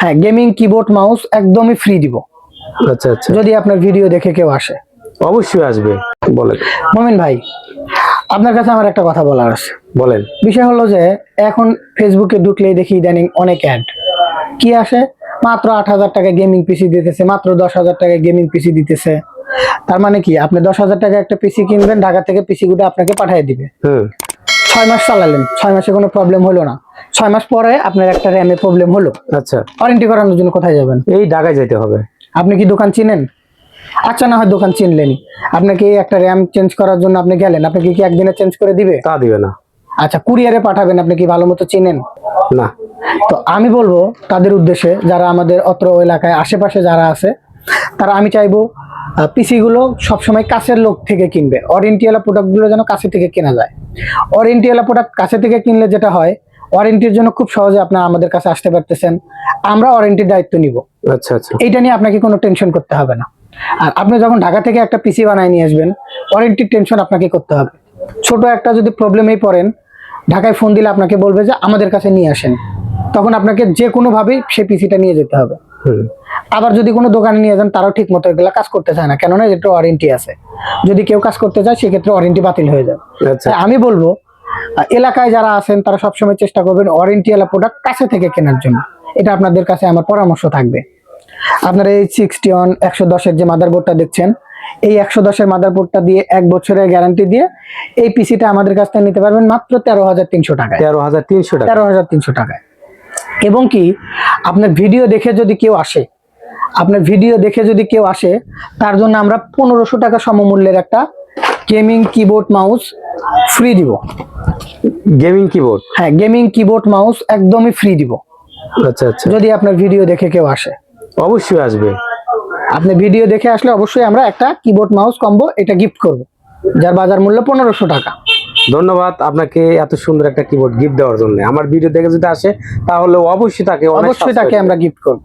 হ্যাঁ gaming keyboard mouse একদমই free দিব। আচ্ছা আচ্ছা। যদি আপনার ভিডিও দেখে কেউ আসে। অবশ্যই আসবে। বলেন। মমিন ভাই আপনার কাছে আমার একটা কথা বলার আছে। বলেন। বিষয় হলো যে এখন ফেসবুকে ঢুকলেই দেখি ইদানিং অনেক অ্যাড কি আসে? মাত্র আট হাজার টাকা গেমিং পিসি দিতেছে মাত্র দশ হাজার টাকা গেমিং পিসি দিতেছে। তার মানে কি? আপনি দশ হাজার টাকা একটা পিসি কিনবেন ঢাকা থেকে পিসি গুলো আপনাকে পাঠিয়ে দিবে। ছয় মাস চালালেন ছয় মাসে কোনো প্রবলেম হলো না। ছয় মাস পরে আপনার একটা র্যামে প্রবলেম হলো। আচ্ছা। ওয়ারেন্টি করানোর জন্য কোথায় যাবেন? এই ঢাকায় যেতে হবে। আপনি কি দোকান চিনেন? আচ্ছা না হয় দোকান চিনলেনি আপনাকে একটা র্যাম চেঞ্জ করার জন্য আপনি গেলেন। আপনাকে কি একদিনে চেঞ্জ করে দিবে? তা দিবে না। আচ্ছা কুরিয়ারে পাঠাবেন। আপনি কি ভালো মতো চিনেন? না। তো আমি বলব তাদের উদ্দেশ্যে যারা আমাদের অত্র এলাকায় আশেপাশে যারা আছে তারা আমি চাইব পিসি গুলো সবসময় কাছের লোক থেকে কিনবে। ওয়ারেন্টিওয়ালা প্রোডাক্টগুলো যেন কাছে থেকে কেনা যায়। ওয়ারেন্টিওয়ালা প্রোডাক্ট কাছে থেকে কিনলে যেটা হয় ওয়ারেন্টির জন্য খুব সহজে আপনারা আমাদের কাছে আসতে পারতেছেন। আমরা ওয়ারেন্টির দায়িত্ব নিব। আচ্ছা আচ্ছা। এইটা নিয়ে আপনাকে কোনো টেনশন করতে হবে না। আর আপনি যখন ঢাকা থেকে একটা পিসি বানায় নিয়ে আসবেন ওয়ারেন্টির টেনশন আপনাকে করতে হবে। ছোট একটা যদি প্রবলেমেই পড়েন ঢাকায় ফোন দিলে আপনাকে বলবে যে আমাদের কাছে নিয়ে আসেন। তখন আপনাকে যে কোনোভাবেই সেই পিসিটা নিয়ে যেতে হবে। আবার যদি কোনো দোকানে নিয়ে যান তারাও ঠিক মতো এগুলো কাজ করতে চায় না। কেননা এটা ওয়ারেন্টি আছে। যদি কেউ কাজ করতে চায় সেক্ষেত্রে ওয়ারেন্টি বাতিল হয়ে যাবে। আচ্ছা। আমি বলব এলাকায় যারা আছেন তারা সবসময় চেষ্টা করবেন ওয়ারেন্টিওয়ালা প্রোডাক্ট কাছে থেকে কেনার জন্য। এটা আপনাদের কাছে আমার পরামর্শ থাকবে। আপনারা এই সিক্সটি ওয়ান একশো দশের যে মাদারবোর্ডটা দেখছেন এই একশো দশের মাদারবোর্ডটা দিয়ে এক বছরের গ্যারান্টি দিয়ে এই পিসিটা আমাদের কাছ থেকে নিতে পারবেন মাত্র তেরো হাজার তিনশো টাকা তেরো হাজার তিনশো টাকা তেরো হাজার তিনশো টাকায়। এবং কি আপনার ভিডিও দেখে যদি কেউ আসে আপনার ভিডিও দেখে যদি কেউ আসে তার জন্য আমরা পনেরোশো টাকা সমমূল্যের একটা গেমিং কিবোর্ড মাউস ফ্রি দিব। গেমিং কিবোর্ড হ্যাঁ গেমিং কিবোর্ড মাউস একদমই ফ্রি দিব। আচ্ছা আচ্ছা। যদি আপনার ভিডিও দেখে কেউ আসে। অবশ্যই আসবে। আপনি ভিডিও দেখে আসলে অবশ্যই আমরা একটা কিবোর্ড মাউস কম্বো এটা গিফট করব। যার বাজার মূল্য পনেরোশো টাকা। ধন্যবাদ আপনাকে এত সুন্দর একটা কিবোর্ড গিফট দেওয়ার জন্য। আমার ভিডিও দেখে যদি আসে তাহলে অবশ্যই তাকে অবশ্যই তাকে আমরা গিফট করব।